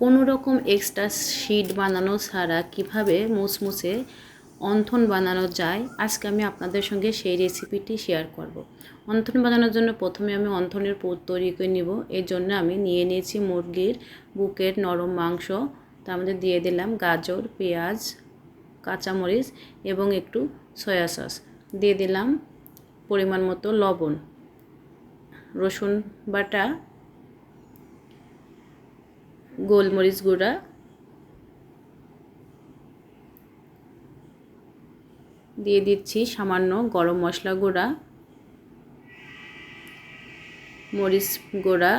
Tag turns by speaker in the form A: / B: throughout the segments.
A: কোনো রকম extra sheet বানানো ছাড়া কীভাবে মুসমুসে অন্থন বানানো যায়, আজকে আমি আপনাদের সঙ্গে সেই রেসিপিটি শেয়ার করব। অন্থন বানানোর জন্য প্রথমে আমি অন্থনের পুর তৈরি করে নিব। এর জন্য আমি নিয়ে নিয়েছি মুরগির বুকের নরম মাংস। তার মধ্যে দিয়ে দিলাম গাজর, পেঁয়াজ, কাঁচামরিচ এবং একটু সয়া সস দিয়ে দিলাম পরিমাণ মতো লবণ, রসুন বাটা গোলমরিচ গুঁড়া। দিয়ে দিচ্ছি সামান্য গরম মশলা গুঁড়া। মরিচ গুঁড়া।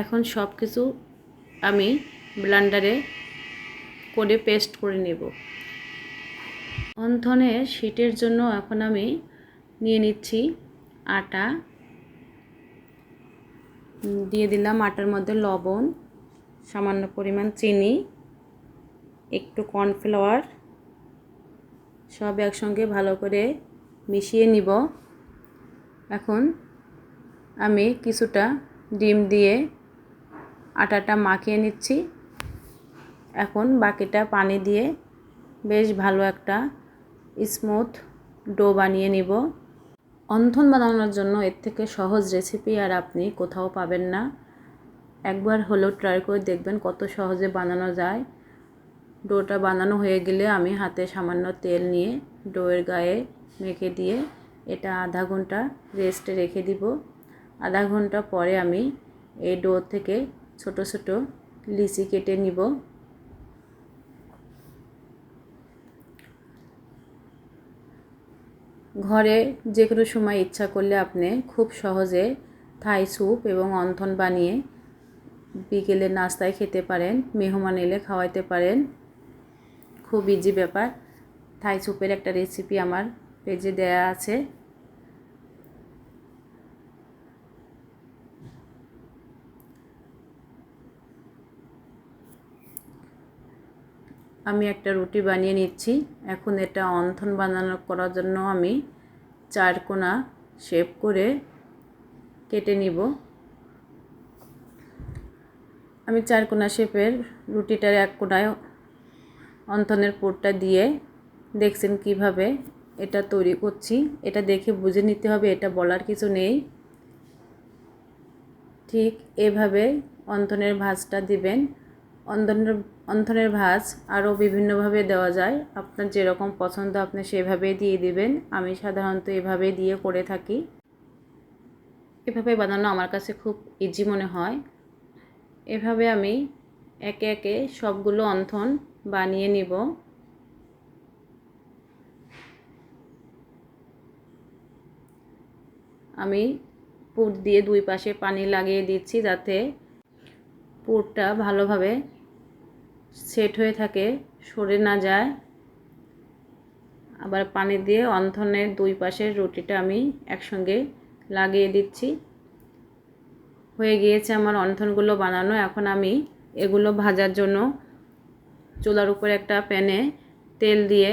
A: এখন সব কিছু আমি ব্লান্ডারে করে পেস্ট করে নেব। অন্থনের শীতের জন্য এখন আমি নিয়ে নিচ্ছি আটা। দিয়ে দিলাম আটার মধ্যে লবণ। সামান্য পরিমাণ চিনি, একটু কর্নফ্লাওয়ার, সব একসঙ্গে ভালো করে মিশিয়ে নিব। এখন আমি কিছুটা ডিম দিয়ে আটাটা মাখিয়ে নিচ্ছি। এখন বাকিটা পানি দিয়ে বেশ ভালো একটা স্মুথ ডো বানিয়ে নিব। অন্থন বানানোর জন্য এর থেকে সহজ রেসিপি আর আপনি কোথাও পাবেন না। একবার হলেও ট্রাই করে দেখবেন কত সহজে বানানো যায়। ডোটা বানানো হয়ে গেলে আমি হাতে সামান্য তেল নিয়ে ডোয়ের গায়ে মেখে দিয়ে এটা আধা ঘণ্টা রেস্টে রেখে দিব। আধা ঘণ্টা পরে আমি এই ডো থেকে ছোট ছোট লিচি কেটে নিব। ঘরে যে কোনো সময় ইচ্ছা করলে আপনি খুব সহজে থাই স্যুপ এবং অন্থন বানিয়ে বিকেলে নাস্তায় খেতে পারেন, মেহমান এলে খাওয়াইতে পারেন। খুব ইজি ব্যাপার। থাই স্যুপের একটা রেসিপি আমার পেজে দেয়া আছে। আমি একটা রুটি বানিয়ে নিচ্ছি। এখন এটা অন্থন বানানো করার জন্য আমি চার কোনা শেপ করে কেটে নিব। আমি চার কোনা শেপের রুটিটার এক কোনায় অন্থনের পুরটা দিয়ে দেখছেন কীভাবে এটা তৈরি করছি। এটা দেখে বুঝে নিতে হবে, এটা বলার কিছু নেই। ঠিক এভাবে অন্থনের ভাঁজটা দিবেন। অন্ধনের অন্থনের ভাঁজ আরও বিভিন্নভাবে দেওয়া যায়। আপনার যেরকম পছন্দ আপনি সেভাবেই দিয়ে দিবেন। আমি সাধারণত এভাবে দিয়ে করে থাকি। এভাবে বানানো আমার কাছে খুব ইজি মনে হয়। এভাবে আমি একে একে সবগুলো অন্থন বানিয়ে নিব। আমি পুর দিয়ে দুই পাশে পানি লাগিয়ে দিচ্ছি যাতে পুরটা ভালোভাবে সেট হয়ে থাকে, সরে না যায়। আবার পানি দিয়ে অন্থনের দুই পাশের রুটিটা আমি একসঙ্গে লাগিয়ে দিচ্ছি। হয়ে গিয়েছে আমার অন্থনগুলো বানানো। এখন আমি এগুলো ভাজার জন্য চুলার উপরে একটা প্যানে তেল দিয়ে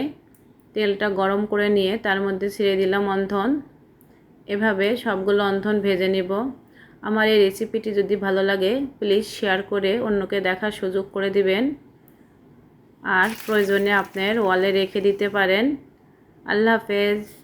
A: তেলটা গরম করে নিয়ে তার মধ্যে ছেড়ে দিলাম অন্থন। এভাবে সবগুলো অন্থন ভেজে নেব। আমার এই রেসিপিটি যদি ভালো লাগে, প্লিজ শেয়ার করে অন্যকে দেখার সুযোগ করে দিবেন। আর প্রয়োজনে আপনার ওয়ালে রেখে দিতে পারেন। আল্লাহ হাফেজ।